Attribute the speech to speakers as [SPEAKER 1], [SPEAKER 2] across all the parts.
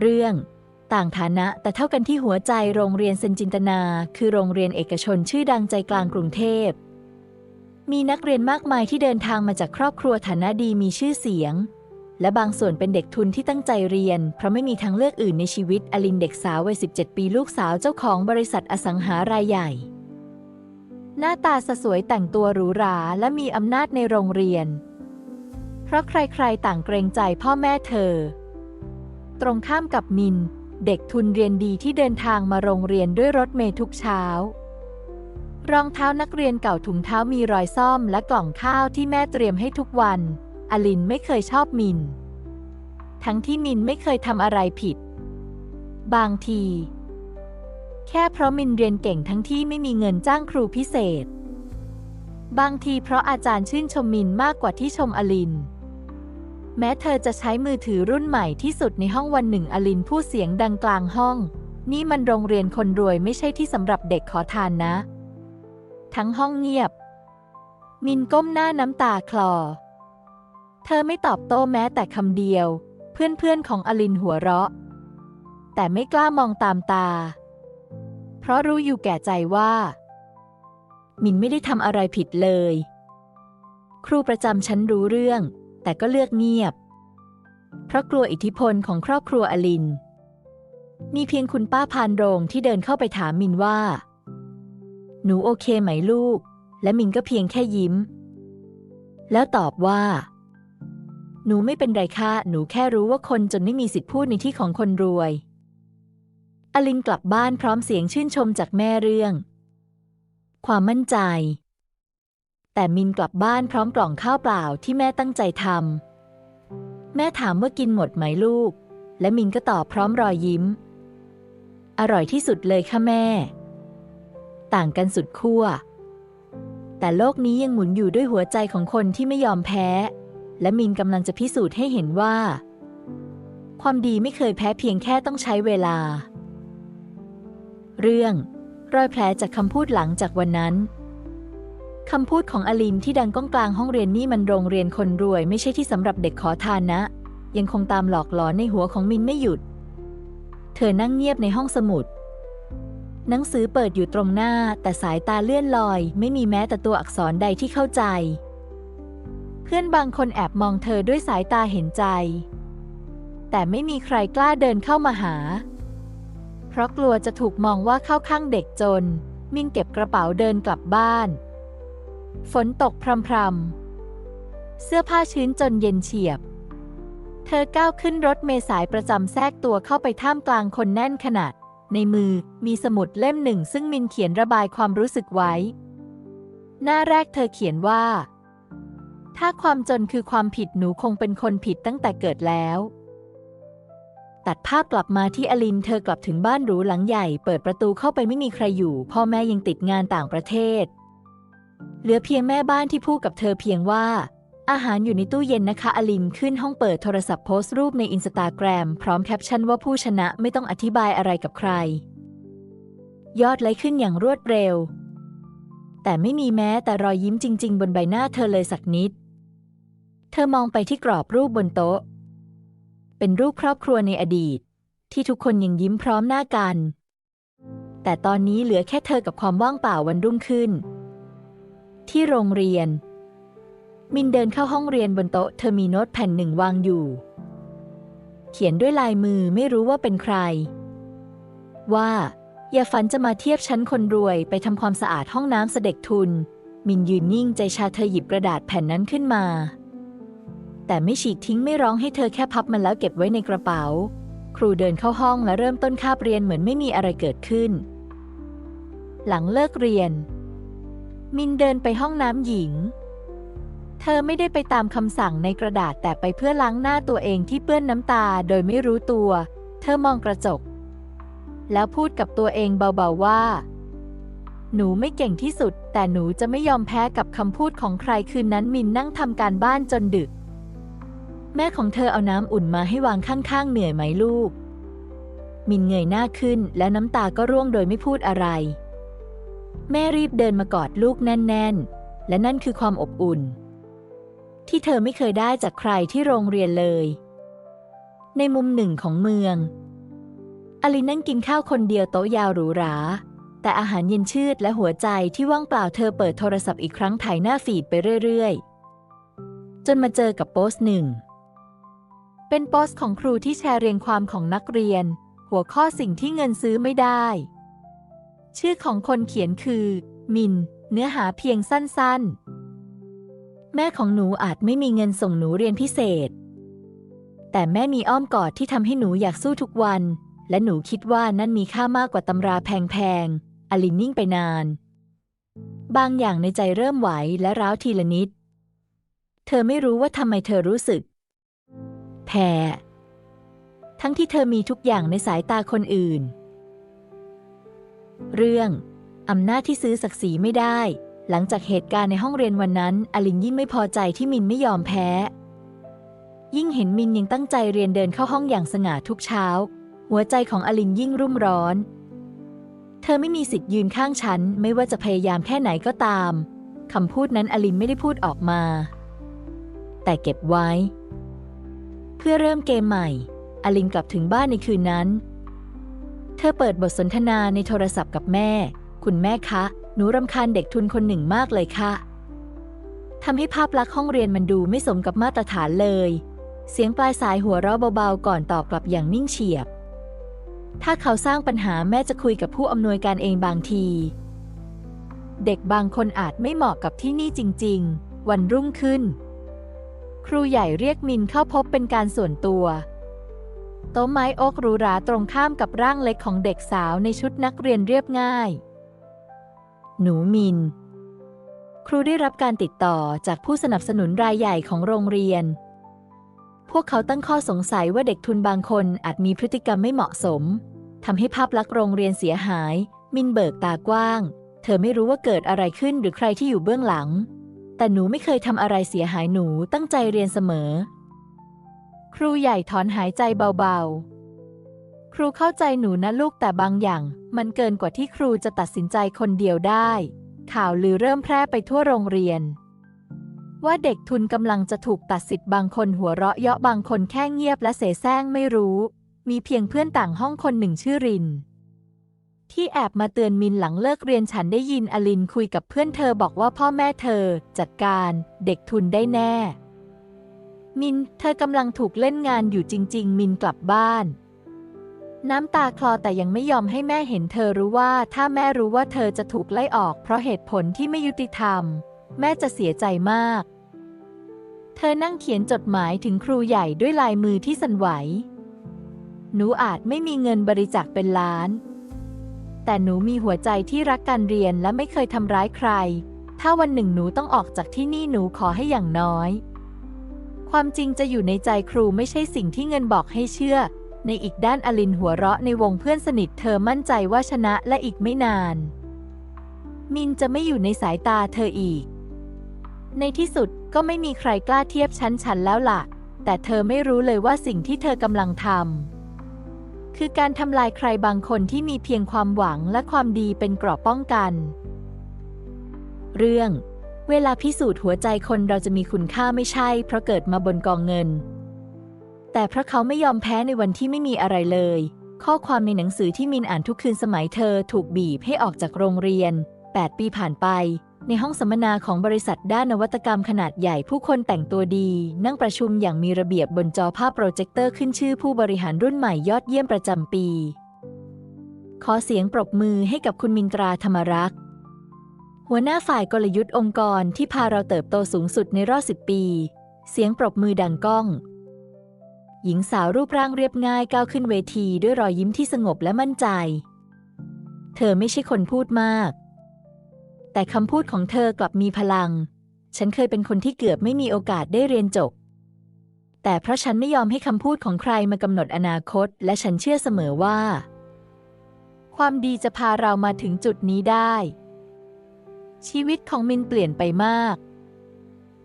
[SPEAKER 1] เรื่อง ต่างฐานะแต่เท่ากันที่หัวใจโรงเรียนเซนจินตนา คือโรงเรียนเอกชนชื่อดังใจกลางกรุงเทพ มีนักเรียนมากมายที่เดินทางมาจากครอบครัวฐานะดีมีชื่อเสียง และบางส่วนเป็นเด็กทุนที่ตั้งใจเรียน เพราะไม่มีทางเลือกอื่นในชีวิตอลินเด็กสาววัย 17 ปีลูกสาวเจ้าของบริษัทอสังหารายใหญ่ หน้าตาสสวยแต่งตัวหรูหราและมีอำนาจในโรงเรียน เพราะใครๆต่างเกรงใจพ่อแม่เธอ ตรงข้ามกับมิน เด็กทุนเรียนดีที่เดินทางมาโรงเรียนด้วยรถเมล์ทุกเช้า รองเท้านักเรียนเก่าถุงเท้ามีรอยซ่อมและกล่องข้าวที่แม่เตรียมให้ทุกวัน อลินไม่เคยชอบมิน ทั้งที่มินไม่เคยทำอะไรผิด บางที แค่เพราะมินเรียนเก่งทั้งที่ไม่มีเงินจ้างครูพิเศษ บางทีเพราะอาจารย์ชื่นชมมินมากกว่าที่ชมอลิน แม้เธอจะใช้มือถือรุ่นใหม่ที่สุดในห้องวันหนึ่งอลินพูดเสียงดังกลางห้อง นี่มันโรงเรียนคนรวยไม่ใช่ที่สำหรับเด็กขอทานนะ ทั้งห้องเงียบ มินก้มหน้าน้ำตาคลอ เธอไม่ตอบโต้แม้แต่คำเดียว เพื่อนๆของอลินหัวเราะ แต่ไม่กล้ามองตามตา เพราะรู้อยู่แก่ใจว่า มินไม่ได้ทำอะไรผิดเลย ครูประจำชั้นรู้เรื่อง แต่ก็เลือกเงียบ เพราะกลัวอิทธิพลของครอบครัวอลิน มีเพียงคุณป้าพานโรงที่เดินเข้าไปถามมินว่า หนูโอเคไหมลูก และมินก็เพียงแค่ยิ้ม แล้วตอบว่า หนูไม่เป็นไรค่ะ หนูแค่รู้ว่าคนจนไม่มีสิทธิพูดในที่ของคนรวย อลินกลับบ้านพร้อมเสียงชื่นชมจากแม่เรื่อง ความมั่นใจ แต่มินกลับบ้านพร้อมกล่องข้าวเปล่าที่แม่ตั้งใจทำแม่ถามว่ากินหมดไหมลูก และมินก็ตอบพร้อมรอยยิ้ม อร่อยที่สุดเลยค่ะแม่ ต่างกันสุดขั้ว แต่โลกนี้ยังหมุนอยู่ด้วยหัวใจของคนที่ไม่ยอมแพ้ และมินกำลังจะพิสูจน์ให้เห็นว่า ความดีไม่เคยแพ้เพียงแค่ต้องใช้เวลา เรื่อง รอยแผลจากคำพูดหลังจากวันนั้น คำพูดของอลินที่ดังก้องกลางห้องเรียนนี่มันโรงเรียนคนรวย ไม่ใช่ที่สำหรับเด็กขอทานนะ ยังคงตามหลอกหลอนในหัวของมินไม่หยุด เธอนั่งเงียบในห้องสมุด หนังสือเปิดอยู่ตรงหน้า แต่สายตาเลื่อนลอย ไม่มีแม้แต่ตัวอักษรใดที่เข้าใจ เพื่อนบางคนแอบมองเธอด้วยสายตาเห็นใจ แต่ไม่มีใครกล้าเดินเข้ามาหา เพราะกลัวจะถูกมองว่าเข้าข้างเด็กจน มินเก็บกระเป๋าเดินกลับบ้าน ฝนตกพรำๆ เสื้อผ้าชื้นจนเย็นเฉียบ เธอก้าวขึ้นรถเมลสายประจำแทรกตัวเข้าไปท่ามกลางคนแน่นขนาด ในมือมีสมุดเล่มหนึ่งซึ่งมินเขียนระบายความรู้สึกไว้ หน้าแรกเธอเขียนว่า ถ้าความจนคือความผิดหนูคงเป็นคนผิดตั้งแต่เกิดแล้วตัดภาพกลับมาที่อลิน เธอกลับถึงบ้านหรูหลังใหญ่ เปิดประตูเข้าไปไม่มีใครอยู่ พ่อแม่ยังติดงานต่างประเทศ เหลือเพียงแม่บ้านที่พูดกับเธอเพียงว่า อาหารอยู่ในตู้เย็นนะคะอลินขึ้นห้องเปิดโทรศัพท์โพสต์รูปในอินสตาแกรมพร้อมแคปชั่นว่าผู้ชนะไม่ต้องอธิบายอะไรกับใคร ยอดไลค์ขึ้นอย่างรวดเร็ว แต่ไม่มีแม้แต่รอยยิ้มจริง ๆ บนใบหน้าเธอเลยสักนิด เธอมองไปที่กรอบรูปบนโต๊ะ เป็นรูปครอบครัวในอดีต ที่ทุกคนยังยิ้มพร้อมหน้ากัน แต่ตอนนี้เหลือแค่เธอกับความว่างเปล่าวันรุ่งขึ้น ที่โรงเรียน มินเดินเข้าห้องเรียนบนโต๊ะเธอมีโน้ตแผ่นหนึ่งวางอยู่ เขียนด้วยลายมือไม่รู้ว่าเป็นใคร ว่า อย่าฝันจะมาเทียบชั้นคนรวยไปทำความสะอาดห้องน้ำเสด็จทุน มินยืนนิ่งใจชาเธอหยิบกระดาษแผ่นนั้นขึ้นมา แต่ไม่ฉีกทิ้งไม่ร้องให้เธอแค่พับมันแล้วเก็บไว้ในกระเป๋า ครูเดินเข้าห้องและเริ่มต้นคาบเรียนเหมือนไม่มีอะไรเกิดขึ้น หลังเลิกเรียน มินเดินไปห้องน้ำหญิง เธอไม่ได้ไปตามคำสั่งในกระดาษแต่ไปเพื่อล้างหน้าตัวเองที่เปื้อนน้ำตาโดยไม่รู้ตัว เธอมองกระจก แล้วพูดกับตัวเองเบาๆว่า หนูไม่เก่งที่สุด แต่หนูจะไม่ยอมแพ้กับคำพูดของใครคืนนั้นมินนั่งทำการบ้านจนดึก แม่ของเธอเอาน้ำอุ่นมาให้วางข้างๆเหนื่อยไหมลูก มินเงยหน้าขึ้นและน้ำตาก็ร่วงโดยไม่พูดอะไร แม่รีบเดินมากอดลูกแน่น ๆ และนั่นคือความอบอุ่น ที่เธอไม่เคยได้จากใครที่โรงเรียนเลย ในมุมหนึ่งของเมือง อลินนั่งกินข้าวคนเดียวโต๊ะยาวหรูหรา แต่อาหารเย็นชืดและหัวใจที่ว่างเปล่าเธอเปิดโทรศัพท์อีกครั้งถ่ายหน้าฟีดไปเรื่อย ๆ จนมาเจอกับโพสต์หนึ่ง เป็นโพสต์ของครูที่แชร์เรียงความของนักเรียน หัวข้อสิ่งที่เงินซื้อไม่ได้ ชื่อของคนเขียนคือ มิน เนื้อหาเพียงสั้นๆ แม่ของหนูอาจไม่มีเงินส่งหนูเรียนพิเศษ แต่แม่มีอ้อมกอดที่ทำให้หนูอยากสู้ทุกวัน และหนูคิดว่านั่นมีค่ามากกว่าตำราแพงๆอลินนิ่งไปนาน บางอย่างในใจเริ่มไหวและร้าวทีละนิด เธอไม่รู้ว่าทำไมเธอรู้สึก แพ้ทั้งที่เธอมีทุกอย่างในสายตาคนอื่น เรื่องอำนาจที่ซื้อศักดิ์ศรีไม่ได้ หลังจากเหตุการณ์ในห้องเรียนวันนั้น อลินยิ่งไม่พอใจที่มินไม่ยอมแพ้ ยิ่งเห็นมินยังตั้งใจเรียนเดินเข้าห้องอย่างสง่าทุกเช้า หัวใจของอลินยิ่งรุ่มร้อน เธอไม่มีสิทธิ์ยืนข้างฉัน ไม่ว่าจะพยายามแค่ไหนก็ตามคำพูดนั้นอลินไม่ได้พูดออกมา แต่เก็บไว้ เพื่อเริ่มเกมใหม่ อลินกลับถึงบ้านในคืนนั้น เธอเปิดบทสนทนาในโทรศัพท์กับแม่ คุณแม่คะ หนูรำคาญเด็กทุนคนหนึ่งมากเลยค่ะทำให้ภาพลักษณ์ห้องเรียนมันดูไม่สมกับมาตรฐานเลย เสียงปลายสายหัวเราะเบาๆ ก่อนตอบกลับอย่างนิ่งเฉียบ ถ้าเขาสร้างปัญหาแม่จะคุยกับผู้อำนวยการเองบางที เด็กบางคนอาจไม่เหมาะกับที่นี่จริง ๆ วันรุ่งขึ้น ครูใหญ่เรียกมินเข้าพบเป็นการส่วนตัว โต๊ะไม้โอ๊กหรูหราตรงข้ามกับร่างเล็กของเด็กสาวในชุดนักเรียนเรียบง่าย หนูมิน ครูได้รับการติดต่อจากผู้สนับสนุนรายใหญ่ของโรงเรียน พวกเขาตั้งข้อสงสัยว่าเด็กทุนบางคนอาจมีพฤติกรรมไม่เหมาะสมทำให้ภาพลักษณ์โรงเรียนเสียหาย มินเบิกตากว้าง เธอไม่รู้ว่าเกิดอะไรขึ้นหรือใครที่อยู่เบื้องหลัง แต่หนูไม่เคยทำอะไรเสียหายหนูตั้งใจเรียนเสมอ ครูใหญ่ถอนหายใจเบาๆ ครูเข้าใจหนูนะลูกแต่บางอย่าง มันเกินกว่าที่ครูจะตัดสินใจคนเดียวได้ ข่าวลือเริ่มแพร่ไปทั่วโรงเรียน ว่าเด็กทุนกำลังจะถูกตัดสิทธิ์บางคนหัวเราะเยาะบางคนแค่เงียบและเสแสร้งไม่รู้ มีเพียงเพื่อนต่างห้องคนหนึ่งชื่อริน ที่แอบมาเตือนมินหลังเลิกเรียนฉันได้ยินอลินคุยกับเพื่อนเธอบอกว่าพ่อแม่เธอ จัดการ เด็กทุนได้แน่ มิน เธอกำลังถูกเล่นงานอยู่จริง ๆ มินกลับบ้าน น้ำตาคลอแต่ยังไม่ยอมให้แม่เห็นเธอรู้ว่าถ้าแม่รู้ว่าเธอจะถูกไล่ออกเพราะเหตุผลที่ไม่ยุติธรรม แม่จะเสียใจมาก เธอนั่งเขียนจดหมายถึงครูใหญ่ด้วยลายมือที่สั่นไหว หนูอาจไม่มีเงินบริจาคเป็นล้าน แต่หนูมีหัวใจที่รักการเรียนและไม่เคยทำร้ายใคร ถ้าวันหนึ่งหนูต้องออกจากที่นี่หนูขอให้อย่างน้อย ความจริงจะอยู่ในใจครูไม่ใช่สิ่งที่เงินบอกให้เชื่อ ในอีกด้านอลินหัวเราะในวงเพื่อนสนิทเธอมั่นใจว่าชนะและอีกไม่นาน มินจะไม่อยู่ในสายตาเธออีก ในที่สุดก็ไม่มีใครกล้าเทียบชั้นฉันแล้วล่ะ แต่เธอไม่รู้เลยว่าสิ่งที่เธอกำลังทำคือการทำลายใครบางคนที่มีเพียงความหวังและความดีเป็นเกราะป้องกัน เรื่อง เวลาพิสูจน์หัวใจคนเราจะมีคุณค่าไม่ใช่ เพราะเกิดมาบนกองเงิน แต่เพราะเขาไม่ยอมแพ้ในวันที่ไม่มีอะไรเลย ข้อความในหนังสือที่มินอ่านทุกคืนสมัยเธอถูกบีบให้ออกจากโรงเรียน 8 ปีผ่านไป ในห้องสัมมนาของบริษัทด้านนวัตกรรมขนาดใหญ่ผู้คนแต่งตัวดี นั่งประชุมอย่างมีระเบียบบนจอภาพโปรเจคเตอร์ขึ้นชื่อผู้บริหารรุ่นใหม่ยอดเยี่ยมประจำปี ขอเสียงปรบมือให้กับคุณมินตราธรรมรักษ์ หัวหน้าฝ่ายกลยุทธ์องค์กรที่พาเราเติบโตสูงสุดในรอบสิบปี เสียงปรบมือดังก้อง หญิงสาวรูปร่างเรียบง่ายก้าวขึ้นเวทีด้วยรอยยิ้มที่สงบและมั่นใจ เธอไม่ใช่คนพูดมาก แต่คำพูดของเธอกลับมีพลัง ฉันเคยเป็นคนที่เกือบไม่มีโอกาสได้เรียนจบ แต่เพราะฉันไม่ยอมให้คำพูดของใครมากำหนดอนาคต และฉันเชื่อเสมอว่า ความดีจะพาเรามาถึงจุดนี้ได้ ชีวิตของมินเปลี่ยนไปมาก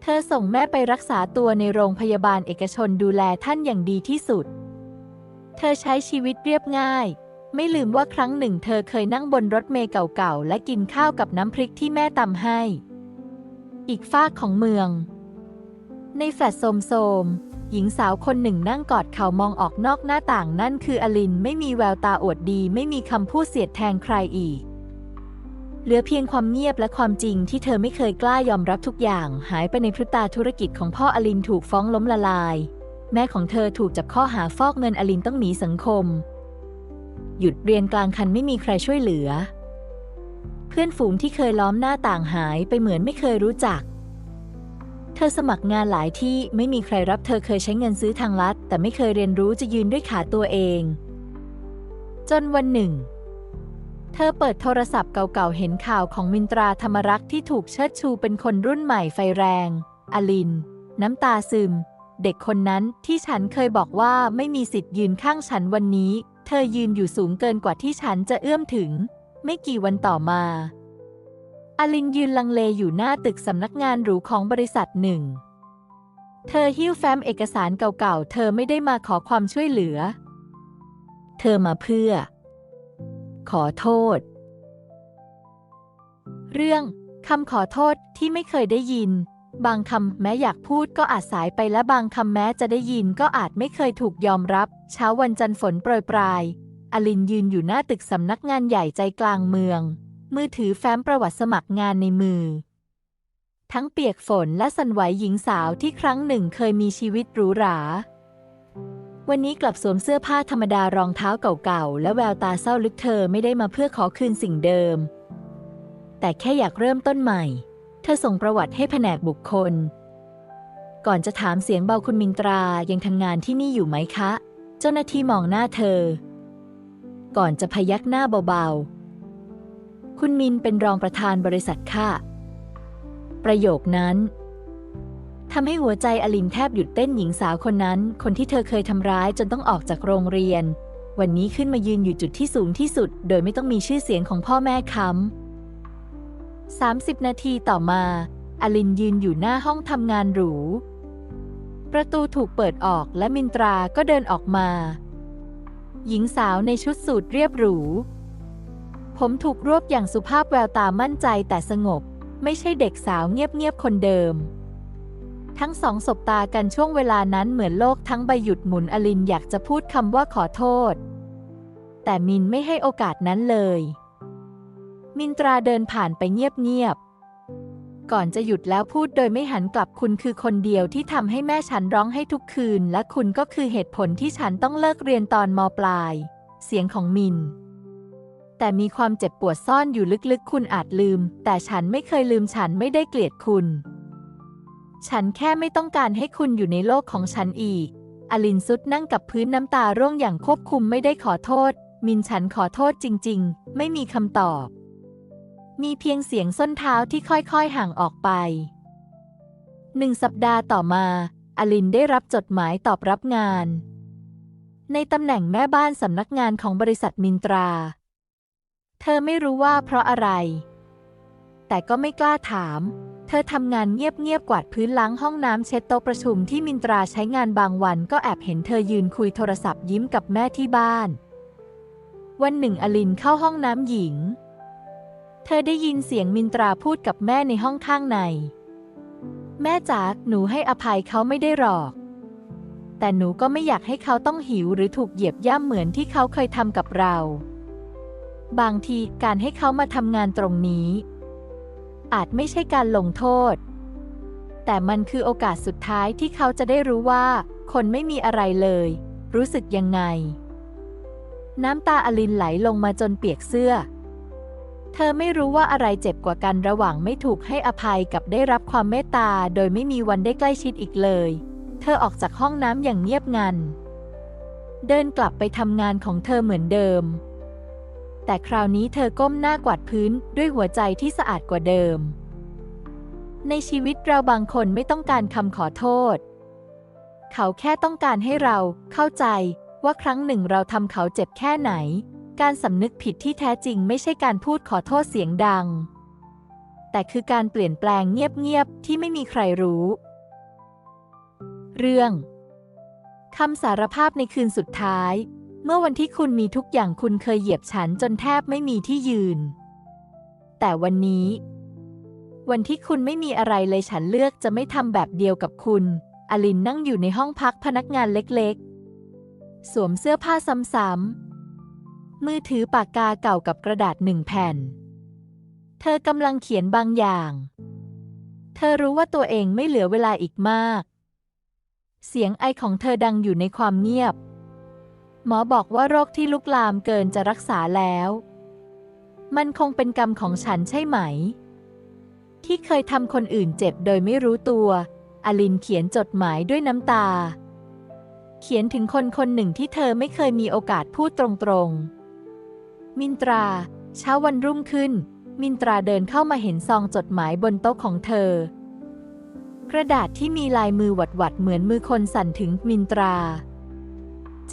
[SPEAKER 1] เธอส่งแม่ไปรักษาตัวในโรงพยาบาลเอกชนดูแลท่านอย่างดีที่สุด เธอใช้ชีวิตเรียบง่าย ไม่ลืมว่าครั้งหนึ่ง เธอเคยนั่งบนรถเมล์เก่าๆ และกินข้าวกับน้ำพริกที่แม่ตำให้ อีกฝากของเมือง ในแฟลตโสมๆหญิงสาวคนหนึ่งนั่งกอดเข่ามองออกนอกหน้าต่างนั่นคืออลินไม่มีแววตาอวดดี ไม่มีคำพูดเสียดแทงใครอีก เหลือเพียงความเงียบและความจริงที่เธอไม่เคยกล้ายอมรับทุกอย่าง หายไปในพริบตาธุรกิจของพ่ออลินถูกฟ้องล้มละลาย แม่ของเธอถูกจับข้อหาฟอกเงินอลินต้องหนีสังคม หยุดเรียนกลางคันไม่มีใครช่วยเหลือ เพื่อนฝูงที่เคยล้อมหน้าต่างหายไปเหมือนไม่เคยรู้จัก เธอสมัครงานหลายที่ไม่มีใครรับเธอเคยใช้เงินซื้อทางลัด แต่ไม่เคยเรียนรู้จะยืนด้วยขาตัวเอง จนวันหนึ่ง เธอเปิดโทรศัพท์เก่าๆ เห็นข่าวของมินตราธรรมรักษ์ที่ถูกเชิดชูเป็นคนรุ่นใหม่ไฟแรง อลิน น้ำตาซึม เด็กคนนั้นที่ฉันเคยบอกว่าไม่มีสิทธิ์ยืนข้างฉันวันนี้ เธอยืนอยู่สูงเกินกว่าที่ฉันจะเอื้อมถึง ไม่กี่วันต่อมา อลินยืนลังเลอยู่หน้าตึกสำนักงานหรูของบริษัทหนึ่ง เธอหิ้วแฟ้มเอกสารเก่าๆ เธอไม่ได้มาขอความช่วยเหลือ เธอมาเพื่อ ขอโทษ เรื่องคำขอโทษที่ไม่เคยได้ยิน บางคำแม้อยากพูดก็อาจสายไปและบางคำแม้จะได้ยินก็อาจไม่เคยถูกยอมรับ เช้าวันจันทร์ฝนโปรยปลายอลินยืนอยู่หน้าตึกสำนักงานใหญ่ใจกลางเมือง มือถือแฟ้มประวัติสมัครงานในมือ ทั้งเปียกฝนและสันไหวหญิงสาวที่ครั้งหนึ่งเคยมีชีวิตหรูหรา วันนี้กลับสวมเสื้อผ้าธรรมดารองเท้าเก่าๆ และแววตาเศร้าลึกเธอไม่ได้มาเพื่อขอคืนสิ่งเดิม แต่แค่อยากเริ่มต้นใหม่ เธอส่งประวัติให้แผนกบุคคล ก่อนจะถามเสียงเบาคุณมินตรายังทำงานที่นี่อยู่ไหมคะ เจ้าหน้าที่มองหน้าเธอ ก่อนจะพยักหน้าเบาๆ คุณมินเป็นรองประธานบริษัทค่ะ ประโยคนั้น ทำให้หัวใจอลินแทบหยุดเต้นหญิงสาวคนนั้น คนที่เธอเคยทำร้ายจนต้องออกจากโรงเรียน วันนี้ขึ้นมายืนอยู่จุดที่สูงที่สุด โดยไม่ต้องมีชื่อเสียงของพ่อแม่ค้ำ30 นาทีต่อมา อลินยืนอยู่หน้าห้องทำงานหรู ประตูถูกเปิดออกและมินตราก็เดินออกมา หญิงสาวในชุดสูทเรียบหรู ผมถูกรวบอย่างสุภาพแววตามั่นใจแต่สงบ ไม่ใช่เด็กสาวเงียบๆคนเดิม ทั้งสองสบตากันช่วงเวลานั้นเหมือนโลกทั้งใบหยุดหมุนอลินอยากจะพูดคำว่าขอโทษ แต่มินไม่ให้โอกาสนั้นเลย มินตราเดินผ่านไปเงียบๆ ก่อนจะหยุดแล้วพูดโดยไม่หันกลับคุณคือคนเดียวที่ทำให้แม่ฉันร้องให้ทุกคืน และคุณก็คือเหตุผลที่ฉันต้องเลิกเรียนตอนมปลาย เสียงของมินแต่มีความเจ็บปวดซ่อนอยู่ลึกๆ คุณอาจลืม แต่ฉันไม่เคยลืมฉันไม่ได้เกลียดคุณ ฉันแค่ไม่ต้องการให้คุณอยู่ในโลกของฉันอีก อลินซุดนั่งกับพื้นน้ำตาร่วงอย่างควบคุมไม่ได้ขอโทษ มินฉันขอโทษจริง ๆ ไม่มีคำตอบ มีเพียงเสียงส้นเท้าที่ค่อยๆห่างออกไป หนึ่งสัปดาห์ต่อมา อลินได้รับจดหมายตอบรับงาน ในตำแหน่งแม่บ้านสำนักงานของบริษัทมินตรา เธอไม่รู้ว่าเพราะอะไร แต่ก็ไม่กล้าถาม ธอทำงานเงียบๆ กวาดพื้นล้างห้องน้ำเช็ดโต๊ะประชุมที่มินตราใช้งานบางวันก็แอบเห็นเธอยืนคุยโทรศัพท์ยิ้มกับแม่ที่บ้าน วันหนึ่งอลินเข้าห้องน้ำหญิง เธอได้ยินเสียงมินตราพูดกับแม่ในห้องข้างใน แม่จ๋าหนูให้อภัยเขาไม่ได้หรอก แต่หนูก็ไม่อยากให้เขาต้องหิวหรือถูกเหยียบย่ำเหมือนที่เขาเคยทำกับเรา บางทีการให้เขามาทำงานตรงนี้ อาจไม่ใช่การลงโทษ แต่มันคือโอกาสสุดท้ายที่เขาจะได้รู้ว่า คนไม่มีอะไรเลย รู้สึกยังไง น้ำตาอลินไหลลงมาจนเปียกเสื้อ เธอไม่รู้ว่าอะไรเจ็บกว่ากันระหว่างไม่ถูกให้อภัยกับได้รับความเมตตาโดยไม่มีวันได้ใกล้ชิดอีกเลย เธอออกจากห้องน้ำอย่างเงียบงัน เดินกลับไปทำงานของเธอเหมือนเดิม แต่คราวนี้เธอก้มหน้ากวาดพื้นด้วยหัวใจที่สะอาดกว่าเดิม ในชีวิตเราบางคนไม่ต้องการคำขอโทษ เขาแค่ต้องการให้เราเข้าใจว่าครั้งหนึ่งเราทำเขาเจ็บแค่ไหน การสำนึกผิดที่แท้จริงไม่ใช่การพูดขอโทษเสียงดัง แต่คือการเปลี่ยนแปลงเงียบๆที่ไม่มีใครรู้ เรื่องคำสารภาพในคืนสุดท้าย เมื่อวันที่คุณมีทุกอย่างคุณเคยเหยียบฉันจนแทบไม่มีที่ยืน แต่วันนี้ วันที่คุณไม่มีอะไรเลยฉันเลือกจะไม่ทำแบบเดียวกับคุณ อลินนั่งอยู่ในห้องพักพนักงานเล็กๆ สวมเสื้อผ้าซ้ำๆ มือถือปากกาเก่ากับกระดาษหนึ่งแผ่น เธอกำลังเขียนบางอย่าง เธอรู้ว่าตัวเองไม่เหลือเวลาอีกมาก เสียงไอของเธอดังอยู่ในความเงียบ หมอบอกว่าโรคที่ลุกลามเกินจะรักษาแล้ว มันคงเป็นกรรมของฉันใช่ไหม ที่เคยทำคนอื่นเจ็บโดยไม่รู้ตัว อลินเขียนจดหมายด้วยน้ำตา เขียนถึงคนคนหนึ่งที่เธอไม่เคยมีโอกาสพูดตรงๆ มินตรา เช้าวันรุ่งขึ้น มินตราเดินเข้ามาเห็นซองจดหมายบนโต๊ะของเธอ กระดาษที่มีลายมือหวัดๆเหมือนมือคนสั่นถึงมินตรา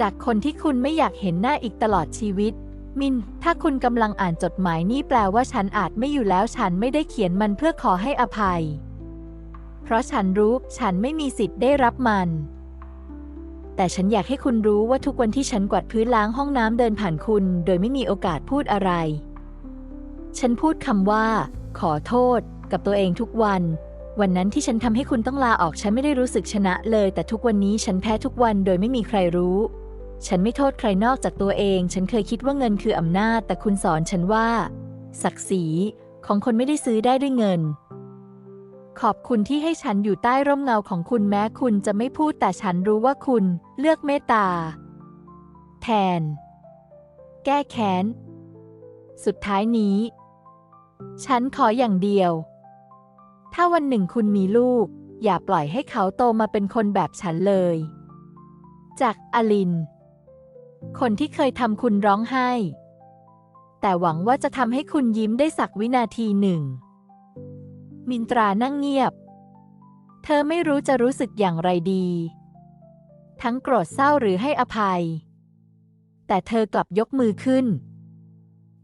[SPEAKER 1] จากคนที่คุณไม่อยากเห็นหน้าอีกตลอดชีวิต มิน ถ้าคุณกำลังอ่านจดหมายนี่แปลว่าฉันอาจไม่อยู่แล้วฉันไม่ได้เขียนมันเพื่อขอให้อภัย เพราะฉันรู้ฉันไม่มีสิทธิ์ได้รับมัน แต่ฉันอยากให้คุณรู้ว่าทุกวันที่ฉันกวาดพื้นล้างห้องน้ำเดินผ่านคุณ โดยไม่มีโอกาสพูดอะไร ฉันพูดคำว่า ขอโทษ กับตัวเองทุกวันวันนั้นที่ฉันทำให้คุณต้องลาออกฉันไม่ได้รู้สึกชนะเลย แต่ทุกวันนี้ฉันแพ้ทุกวันโดยไม่มีใครรู้ ฉันไม่โทษใครนอกจากตัวเอง ฉันเคยคิดว่าเงินคืออำนาจ แต่คุณสอนฉันว่า ศักดิ์ศรีของคนไม่ได้ซื้อได้ด้วยเงิน ขอบคุณที่ให้ฉันอยู่ใต้ร่มเงาของคุณแม้คุณจะไม่พูดแต่ฉันรู้ว่าคุณเลือกเมตตา แทน แก้แค้น สุดท้ายนี้ ฉันขออย่างเดียว ถ้าวันหนึ่งคุณมีลูก อย่าปล่อยให้เขาโตมาเป็นคนแบบฉันเลย จากอลิน คนที่เคยทำคุณร้องไห้ แต่หวังว่าจะทำให้คุณยิ้มได้สักวินาทีหนึ่ง มินตรานั่งเงียบ เธอไม่รู้จะรู้สึกอย่างไรดี ทั้งโกรธเศร้าหรือให้อภัย แต่เธอกลับยกมือขึ้น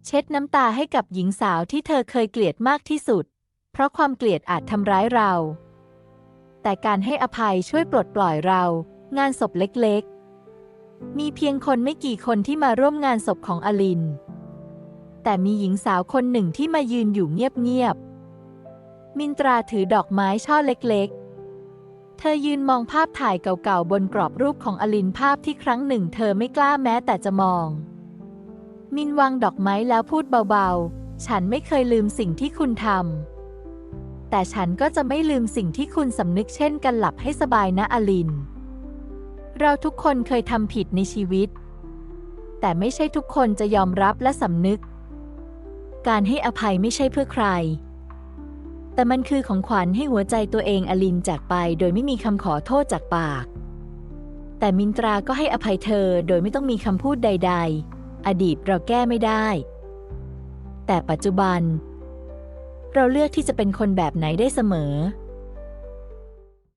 [SPEAKER 1] เช็ดน้ำตาให้กับหญิงสาวที่เธอเคยเกลียดมากที่สุด เพราะความเกลียดอาจทำร้ายเรา แต่การให้อภัยช่วยปลดปล่อยเรา งานศพเล็กๆ มีเพียงคนไม่กี่คนที่มาร่วมงานศพของอลิน แต่มีหญิงสาวคนหนึ่งที่มายืนอยู่เงียบๆ มินตราถือดอกไม้ช่อเล็กๆ เธอยืนมองภาพถ่ายเก่าๆ บนกรอบรูปของอลินภาพที่ครั้งหนึ่ง เธอไม่กล้าแม้แต่จะมอง มินวางดอกไม้แล้วพูดเบาๆ ฉันไม่เคยลืมสิ่งที่คุณทำ แต่ฉันก็จะไม่ลืมสิ่งที่คุณสำนึกเช่นกันหลับให้สบายนะอลิน เราทุกคนเคยทำผิดในชีวิต แต่ไม่ใช่ทุกคนจะยอมรับและสำนึก การให้อภัยไม่ใช่เพื่อใคร แต่มันคือของขวัญให้หัวใจตัวเองอลินจากไป โดยไม่มีคำขอโทษจากปาก แต่มินตราก็ให้อภัยเธอโดยไม่ต้องมีคำพูดใด ๆ อดีตเราแก้ไม่ได้ แต่ปัจจุบัน เราเลือกที่จะเป็นคนแบบไหนได้เสมอ